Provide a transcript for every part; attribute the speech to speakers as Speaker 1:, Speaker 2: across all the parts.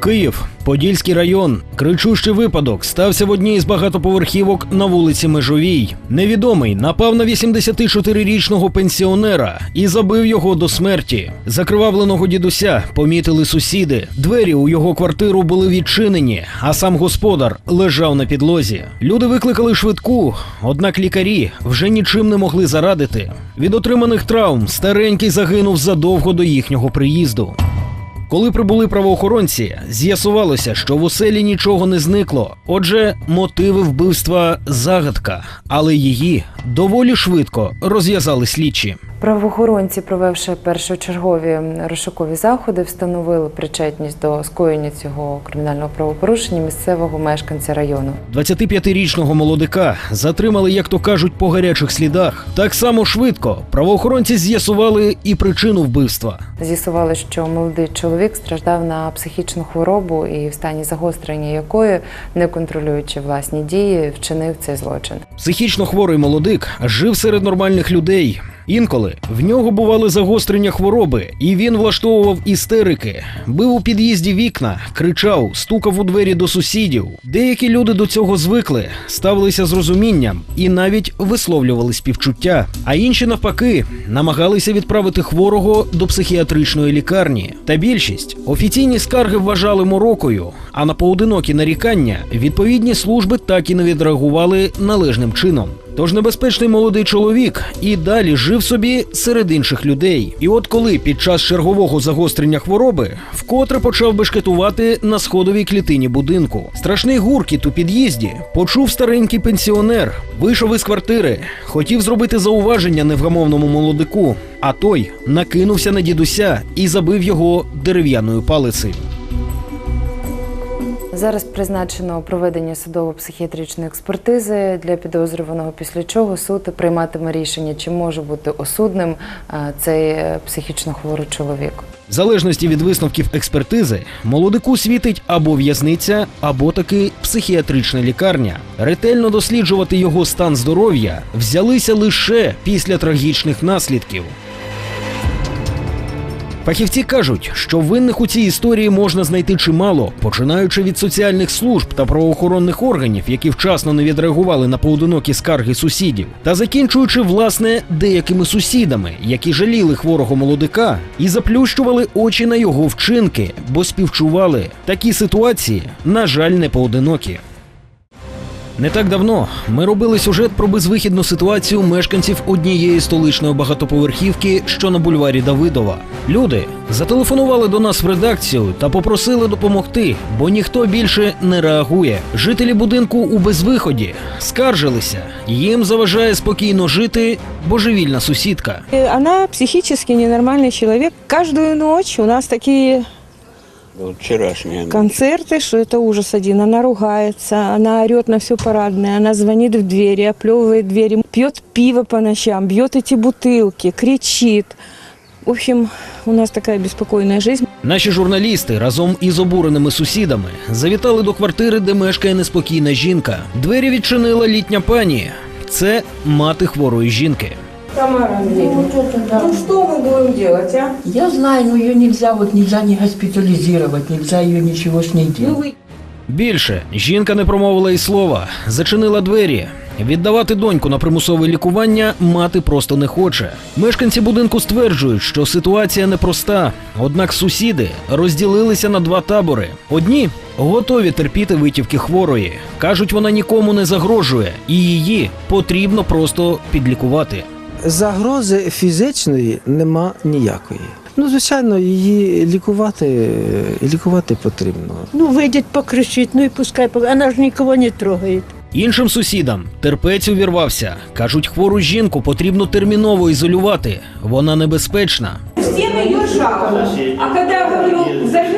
Speaker 1: Київ, Подільський район. Кричущий випадок стався в одній із багатоповерхівок на вулиці Межовій. Невідомий напав на 84-річного пенсіонера і забив його до смерті. Закривавленого дідуся помітили сусіди. Двері у його квартиру були відчинені, а сам господар лежав на підлозі. Люди викликали швидку, однак лікарі вже нічим не могли зарадити. Від отриманих травм старенький загинув задовго до їхнього приїзду. Коли прибули правоохоронці, з'ясувалося, що в оселі нічого не зникло. Отже, мотиви вбивства загадка, але її доволі швидко розв'язали слідчі.
Speaker 2: Правоохоронці, провівши першочергові розшукові заходи, встановили причетність до скоєння цього кримінального правопорушення місцевого мешканця району.
Speaker 1: 25-річного молодика затримали, як то кажуть, по гарячих слідах. Так само швидко правоохоронці з'ясували і причину вбивства.
Speaker 2: З'ясували, що молодий чоловік страждав на психічну хворобу і в стані загострення якої, не контролюючи власні дії, вчинив цей злочин.
Speaker 1: Психічно хворий молодик жив серед нормальних людей. Інколи в нього бували загострення хвороби, і він влаштовував істерики, бив у під'їзді вікна, кричав, стукав у двері до сусідів. Деякі люди до цього звикли, ставилися з розумінням і навіть висловлювали співчуття. А інші, навпаки, намагалися відправити хворого до психіатричної лікарні. Та більшість офіційні скарги вважали морокою, а на поодинокі нарікання відповідні служби так і не відреагували належним чином. Тож небезпечний молодий чоловік і далі жив собі серед інших людей. І от коли під час чергового загострення хвороби вкотре почав бешкетувати на сходовій клітині будинку. Страшний гуркіт у під'їзді почув старенький пенсіонер, вийшов із квартири, хотів зробити зауваження невгамовному молодику, а той накинувся на дідуся і забив його дерев'яною палицею.
Speaker 2: Зараз призначено проведення судово-психіатричної експертизи для підозрюваного, після чого суд прийматиме рішення, чи може бути осудним е, цей е, психічно хворий чоловік.
Speaker 1: В залежності від висновків експертизи, молодику світить або в'язниця, або таки психіатрична лікарня. Ретельно досліджувати його стан здоров'я взялися лише після трагічних наслідків. Фахівці кажуть, що винних у цій історії можна знайти чимало, починаючи від соціальних служб та правоохоронних органів, які вчасно не відреагували на поодинокі скарги сусідів, та закінчуючи власне деякими сусідами, які жаліли хворого молодика і заплющували очі на його вчинки, бо співчували. Такі ситуації, на жаль, не поодинокі. Не так давно ми робили сюжет про безвихідну ситуацію мешканців однієї столичної багатоповерхівки, що на бульварі Давидова. Люди зателефонували до нас в редакцію та попросили допомогти, бо ніхто більше не реагує. Жителі будинку у безвиході скаржилися. Їм заважає спокійно жити божевільна сусідка.
Speaker 3: Э, Она психически ненормальный человек. Каждую ночь у нас
Speaker 4: Вот вчерашняя.
Speaker 3: концерты, что это ужас один. Она ругается, она орет на все парадное, она звонит в двери, оплевывает двери, пьет пиво по ночам, бьет эти бутылки, кричит. В общем, у нас такая беспокойная жизнь.
Speaker 1: Наші журналісти разом із обуреними сусідами завітали до квартири, де мешкає неспокійна жінка. Двері відчинила літня пані. Це мати хворої жінки.
Speaker 3: Тамара Андреевна, ну что мы будем делать, а?
Speaker 5: Я знаю, но ее нельзя, вот нельзя не госпитализировать, нельзя ее ничего с ней делать.
Speaker 1: Більше жінка не промовила й слова, зачинила двері. Віддавати доньку на примусове лікування мати просто не хоче. Мешканці будинку стверджують, що ситуація непроста. Однак сусіди розділилися на два табори. Одні готові терпіти витівки хворої. кажуть, вона нікому не загрожує, і її потрібно просто підлікувати.
Speaker 6: Загрози фізичної нема ніякої. Ну, звичайно, її лікувати, лікувати потрібно.
Speaker 7: Ну, выйдет покричить, ну и пускай, пок- она же никого не трогает.
Speaker 1: Іншим сусідам терпець увірвався. кажуть, хвору жінку потрібно терміново ізолювати. Вона небезпечна.
Speaker 8: Всем ее жалко. А когда, говорю, зажмемся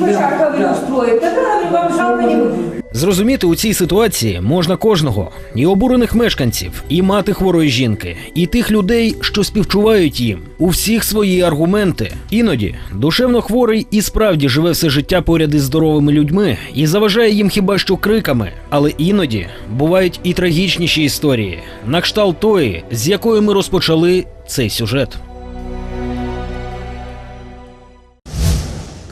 Speaker 8: пожар, говорю, устроит, говорю, вам жалко не.
Speaker 1: Зрозуміти у цій ситуації можна кожного, і обурених мешканців, і мати хворої жінки, і тих людей, що співчувають їм. У всіх свої аргументи. Іноді душевно хворий і справді живе все життя поряд із здоровими людьми і заважає їм хіба що криками. Але іноді бувають і трагічніші історії, на кшталт тої, з якої ми розпочали цей сюжет.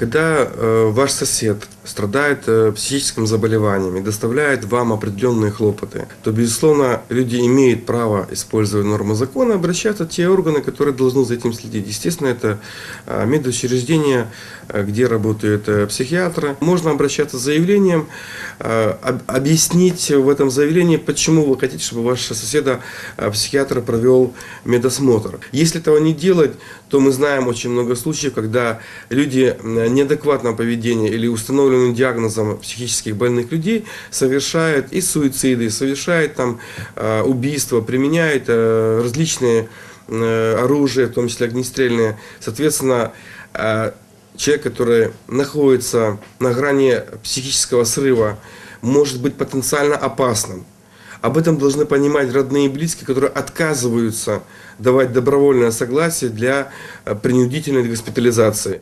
Speaker 9: Когда э, ваш сосед страдает э, психическим заболеванием и доставляет вам определенные хлопоты, то, безусловно, люди имеют право, используя нормы закона, обращаться в те органы, которые должны за этим следить. Естественно, это э, медучреждения, э, где работают э, психиатры. Можно обращаться с заявлением, об- объяснить в этом заявлении, почему вы хотите, чтобы вашего соседа э, психиатр провел медосмотр. Если этого не делать, то мы знаем очень много случаев, когда люди неадекватного поведения или установленным диагнозом психических больных людей совершают и суициды, совершают там э, убийства, применяют э, различные э, оружия, в том числе огнестрельные. Соответственно, человек, который находится на грани психического срыва, может быть потенциально опасным. Об этом должны понимать родные и близкие, которые отказываются давать добровольное согласие для принудительной госпитализации.